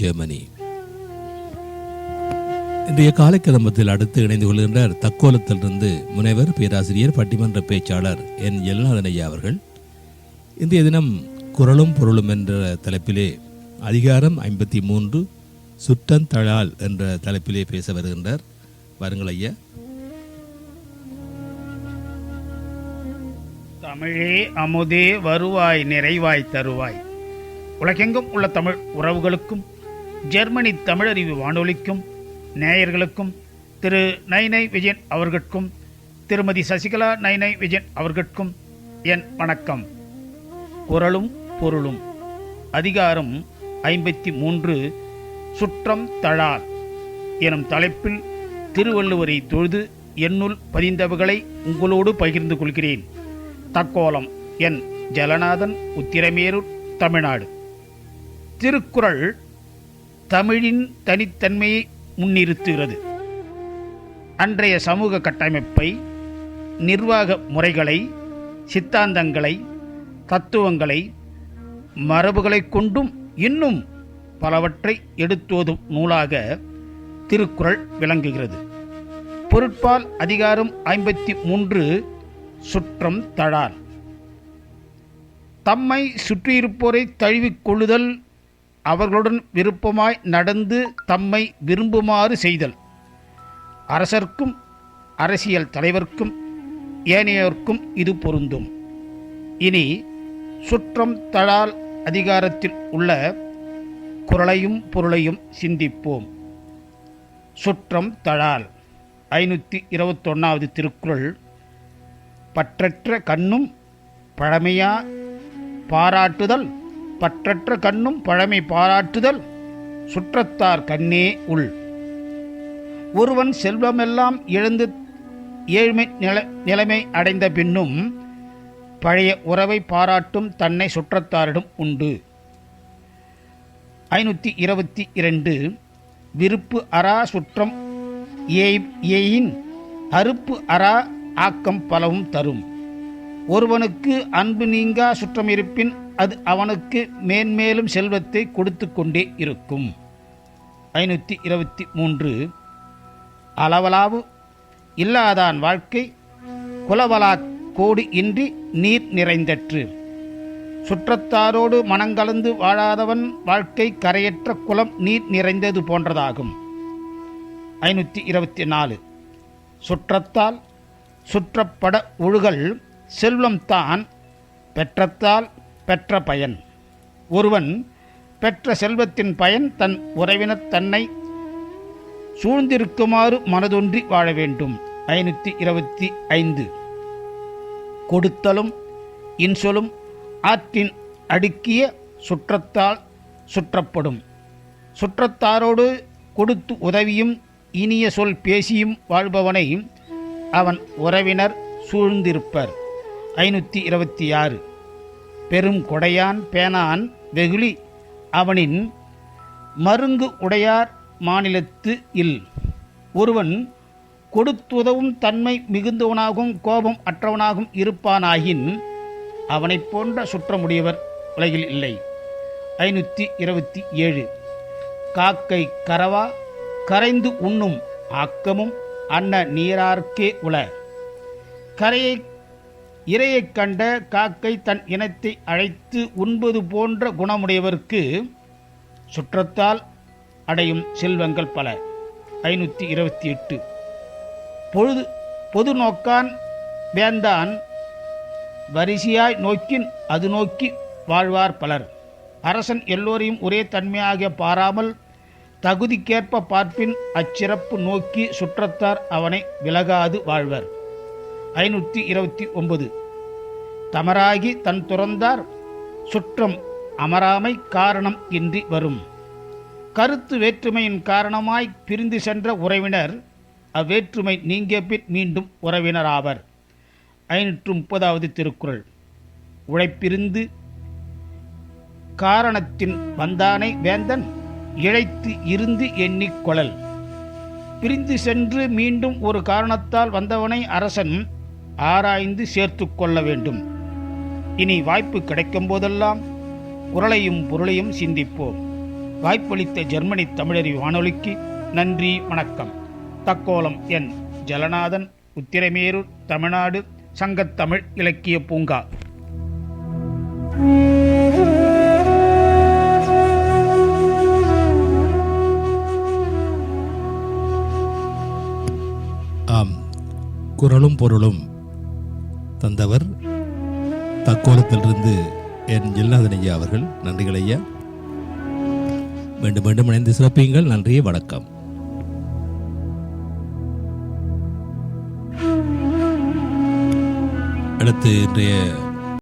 Germany. இன்றைய காலக்கிரமத்தில் அடுத்து இணைந்து கொள்கின்றார் தக்கோலத்திலிருந்து முனைவர் பேராசிரியர் பட்டிமன்ற பேச்சாளர் என். எல்நாதன் ஐயா அவர்கள். இன்றைய தினம் குரலும் பொருளும் என்ற தலைப்பிலே அதிகாரம் ஐம்பத்தி மூன்று சுற்றந்தழால் என்ற தலைப்பிலே பேச வருகின்றார். வருங்கள் ஐயா. தமிழே அமுதே வருவாய் நிறைவாய் தருவாய். உலகெங்கும் உள்ள தமிழ் உறவுகளுக்கும் ஜெர்மனி தமிழறிவு வானொலிக்கும் நேயர்களுக்கும் திரு நைனை விஜயன் அவர்களுக்கும் திருமதி சசிகலா நைனை விஜயன் அவர்களுக்கும் என் வணக்கம். குரலும் பொருளும். அதிகாரம் ஐம்பத்தி மூன்று சுற்றம் தழார் எனும் தலைப்பில் திருவள்ளுவரை தொழுது என்னுள் பதிந்தவர்களை உங்களோடு பகிர்ந்து கொள்கிறேன். தக்கோலம் என் ஜலநாதன் உத்திரமேரூர் தமிழ்நாடு. திருக்குறள் தமிழின் தனித்தன்மையை முன்னிறுத்துகிறது. அன்றைய சமூக கட்டமைப்பை நிர்வாக முறைகளை சித்தாந்தங்களை தத்துவங்களை மரபுகளை கொண்டும் இன்னும் பலவற்றை எடுத்துவதும் நூலாக திருக்குறள் விளங்குகிறது. பொருட்பால் அதிகாரம் ஐம்பத்தி மூன்று சுற்றம் தழால். தம்மை சுற்றியிருப்போரை தழுவிக் கொள்ளுதல் அவர்களுடன் விருப்பமாய் நடந்து தம்மை விரும்புமாறு செய்தல். அரசர்க்கும் அரசியல் தலைவர்க்கும் ஏனையோர்க்கும் இது பொருந்தும். இனி சுற்றம் தழால் அதிகாரத்தில் உள்ள குரலையும் பொருளையும் சிந்திப்போம். சுற்றம் தழால் ஐநூற்றி இருபத்தொன்னாவது திருக்குறள் பற்றற்ற கண்ணும் பழமையா பாராட்டுதல் பற்றற்ற கண்ணும் பழமை பாராட்டுதல் சுற்றத்தார் கண்ணே உள். ஒருவன் செல்வமெல்லாம் இழந்து ஏழ்மை நில நிலைமை அடைந்த பின்னும் பழைய உறவை பாராட்டும் தன்னை சுற்றத்தாரிடம் உண்டு. ஐநூற்றி இருபத்தி இரண்டு விருப்பு அரா சுற்றம் ஏய் ஏயின் அறுப்பு அரா ஆக்கம் பலவும் தரும். ஒருவனுக்கு அன்பு நீங்கா சுற்றம் இருப்பின் அது அவனுக்கு மேன்மேலும் செல்வத்தை கொடுத்து கொண்டே இருக்கும். ஐநூற்றி இருபத்தி மூன்று. அளவலாவு இல்லாதான் வாழ்க்கை குலவலா கோடு இன்றி நீர் நிறைந்தற்று. சுற்றத்தாரோடு மனங்கலந்து வாழாதவன் வாழ்க்கை கரையற்ற குலம் நீர் நிறைந்தது போன்றதாகும். ஐநூற்றி இருபத்தி நாலு. சுற்றத்தால் சுற்றப்பட ஒழுகல் செல்வம் தான் பெற்றத்தால் பெற்ற பயன். ஒருவன் பெற்ற செல்வத்தின் பயன் தன் உறவினர் தன்னை சூழ்ந்திருக்குமாறு மனதொன்றி வாழ வேண்டும். ஐநூற்றி இருபத்தி ஐந்து. கொடுத்தலும் இன்சொலும் ஆற்றின் அடுக்கிய சுற்றத்தால் சுற்றப்படும். சுற்றத்தாரோடு கொடுத்து உதவியும் இனிய சொல் பேசியும் வாழ்பவனை அவன் உறவினர் சூழ்ந்திருப்பர். ஐநூற்றி இருபத்தி ஆறு. பெரும் கொடையான் பேனான் வெகுளி அவனின் மருங்கு உடையார் மாநிலத்து இல். ஒருவன் கொடுத்துதவும் தன்மை மிகுந்தவனாகவும் கோபம் அற்றவனாகவும் இருப்பானாயின் அவனைப் போன்ற சுற்றமுடையவர் உலகில் இல்லை. ஐநூற்றி இருபத்தி ஏழு. காக்கை கரவா கரைந்து உண்ணும் ஆக்கமும் அன்ன நீரார்க்கே உள. கரையை இரையைக் கண்ட காக்கை தன் இனத்தை அழைத்து உண்பது போன்ற குணமுடையவர்க்கு சுற்றத்தால் அடையும் செல்வங்கள் பல. ஐநூற்றி இருபத்தி எட்டு. பொழுது பொது நோக்கான் வேந்தான் வரிசையாய் நோக்கின் அது நோக்கி வாழ்வார் பலர். அரசன் எல்லோரையும் ஒரே தன்மையாக பாராமல் தகுதிக்கேற்ப பார்ப்பின் அச்சிறப்பு நோக்கி சுற்றத்தார் அவனை விலகாது வாழ்வர். ஐநூற்றி இருபத்தி ஒன்பது. தமராகி தன் துறந்தார் சுற்றம் அமராமை காரணம் இன்றி வரும். கருத்து வேற்றுமையின் காரணமாய் பிரிந்து சென்ற உறவினர் அவ்வேற்றுமை நீங்கிய பின் மீண்டும் உறவினராவர். ஐநூற்று முப்பதாவது திருக்குறள். உழைப்பிருந்து காரணத்தின் வந்தானை வேந்தன் இழைத்து இருந்து எண்ணிக்கொழல் பிரிந்து சென்று மீண்டும் ஒரு காரணத்தால் வந்தவனை அரசன் ஆராய்ந்து சேர்த்து கொள்ள வேண்டும். இனி வாய்ப்பு கிடைக்கும் போதெல்லாம் குரலையும் பொருளையும் சிந்திப்போம். வாய்ப்பளித்த ஜெர்மனி தமிழறி வானொலிக்கு நன்றி வணக்கம். தக்கோலம் என். ஜலநாதன் உத்திரமேரூர் தமிழ்நாடு சங்கத்தமிழ் இலக்கிய பூங்கா. ஆம். குரலும் பொருளும் தந்தவர் தக்கோலத்திலிருந்து என் ஜெல்லாதன் ஐயா அவர்கள். நன்றிகள் ஐயா. மீண்டும் மீண்டும் இணைந்து சிறப்பியுங்கள். நன்றி வணக்கம். அடுத்து இன்றைய